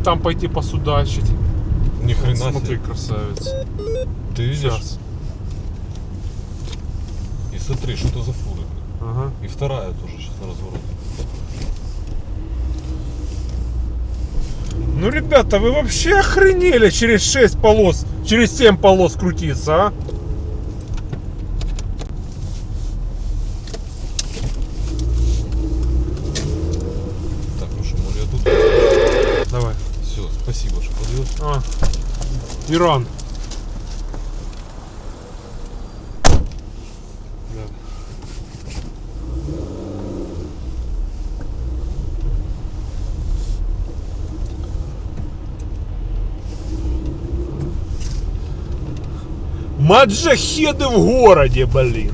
Там пойти посудачить. Ни хрена Смотри, себе. красавец. Ты видишь? Сейчас. И смотри, что это за фуры. Ага. И вторая тоже сейчас на разворот. Ну, ребята, вы вообще охренели через 6 полос, через 7 полос крутиться, а? Спасибо, что подвез. А. Иран. Маджахеды в городе, блин.